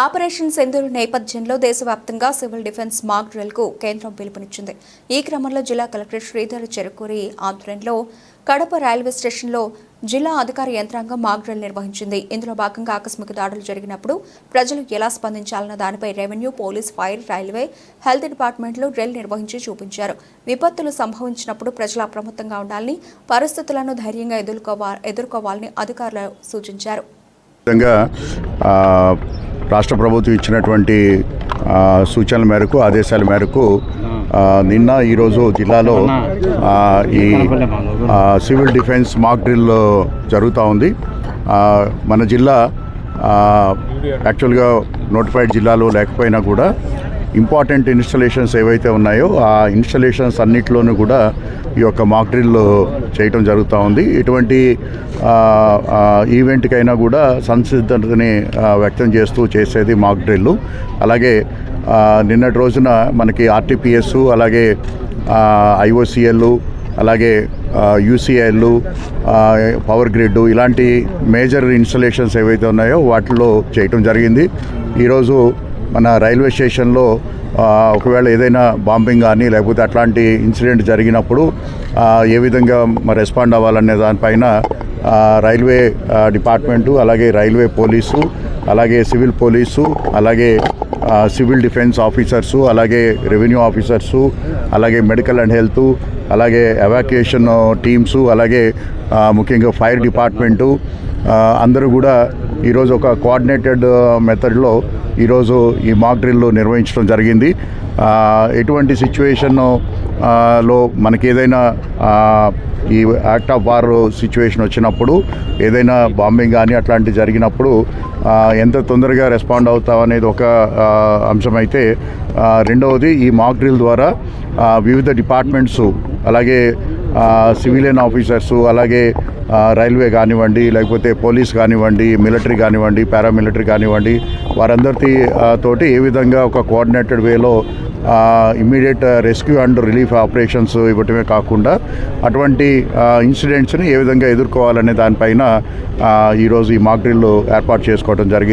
Operation Sindoor నేపథ్యంలో దేశవ్యాప్తంగా civil defence మాక్ డ్రిల్కు కేంద్రం పిలుపునిచ్చింది. ఈ క్రమంలో జిల్లా కలెక్టర్ శ్రీధర్ చెరుకూరి ఆధ్వర్యంలో కడప రైల్వే స్టేషన్లో జిల్లా అధికార యంత్రాంగం మాక్ డ్రిల్ నిర్వహించింది. ఇందులో భాగంగా ఆకస్మిక దాడులు జరిగినప్పుడు ప్రజలు ఎలా స్పందించాలన్న దానిపై revenue police fire railway health డిపార్ట్మెంట్లు డ్రిల్ నిర్వహించి చూపించారు. విపత్తులు సంభవించినప్పుడు ప్రజలు అప్రమత్తంగా ఉండాలని పరిస్థితులను ధైర్యంగా ఎదుర్కోవా ఎదుర్కోవాలని అధికారులు సూచించారు. రాష్ట్ర ప్రభుత్వం ఇచ్చినటువంటి సూచనల మేరకు ఆదేశాల మేరకు నిన్న ఈరోజు జిల్లాలో ఈ సివిల్ డిఫెన్స్ మాక్ డ్రిల్ జరుగుతూ ఉంది. మన జిల్లా యాక్చువల్గా నోటిఫైడ్ జిల్లాలో లేకపోయినా కూడా ఇంపార్టెంట్ ఇన్స్టలేషన్స్ ఏవైతే ఉన్నాయో ఆ ఇన్స్టలేషన్స్ అన్నిటిలోనూ కూడా ఈ యొక్క మాక్ డ్రిల్ చేయటం జరుగుతూ ఉంది. ఇటువంటి ఈవెంట్కైనా కూడా సంసిద్ధతని వ్యక్తం చేస్తూ చేసేది మాక్ డ్రిల్ అలాగే నిన్నటి రోజున మనకి ఆర్టీపీఎస్ అలాగే ఐఓసిఎల్ అలాగే యూసీఐలు పవర్ గ్రిడ్ ఇలాంటి మేజర్ ఇన్స్టలేషన్స్ ఏవైతే ఉన్నాయో వాటిలో చేయటం జరిగింది. ఈరోజు మన రైల్వే స్టేషన్లో ఒకవేళ ఏదైనా బాంబింగ్ కానీ లేకపోతే అట్లాంటి ఇన్సిడెంట్ జరిగినప్పుడు ఏ విధంగా రెస్పాండ్ అవ్వాలనే దానిపైన రైల్వే డిపార్ట్మెంటు అలాగే రైల్వే పోలీసు అలాగే సివిల్ పోలీసు అలాగే సివిల్ డిఫెన్స్ ఆఫీసర్సు అలాగే రెవెన్యూ ఆఫీసర్సు అలాగే మెడికల్ అండ్ హెల్త్ అలాగే ఎవాక్యుయేషన్ టీమ్సు అలాగే ముఖ్యంగా ఫైర్ డిపార్ట్మెంటు అందరూ కూడా ఈరోజు ఒక కోఆర్డినేటెడ్ మెథడ్లో ఈరోజు ఈ మాక్ డ్రిల్ నిర్వహించడం జరిగింది. ఎటువంటి సిచ్యువేషన్లో మనకి ఏదైనా ఈ యాక్ట్ ఆఫ్ వార్ సిచ్యువేషన్ వచ్చినప్పుడు ఏదైనా బాంబింగ్ కానీ అట్లాంటివి జరిగినప్పుడు ఎంత తొందరగా రెస్పాండ్ అవుతాం అనేది ఒక అంశమైతే అంశం అయితే రెండవది ఈ మాక్ డ్రిల్ ద్వారా వివిధ డిపార్ట్మెంట్స్ అలాగే సివిలియన్ ఆఫీసర్సు అలాగే రైల్వే కానివ్వండి లేకపోతే పోలీస్ కానివ్వండి మిలిటరీ కానివ్వండి పారామిలిటరీ కానివ్వండి వారందరి తోటి ఏ విధంగా ఒక కోఆర్డినేటెడ్ వేలో immediate rescue and relief operations ఇవ్వటమే కాకుండా అటువంటి ఇన్సిడెంట్స్ని ఏ విధంగా ఎదుర్కోవాలనే దానిపైన ఈరోజు ఈ మాక్ డ్రిల్ ఏర్పాటు చేసుకోవడం జరిగింది.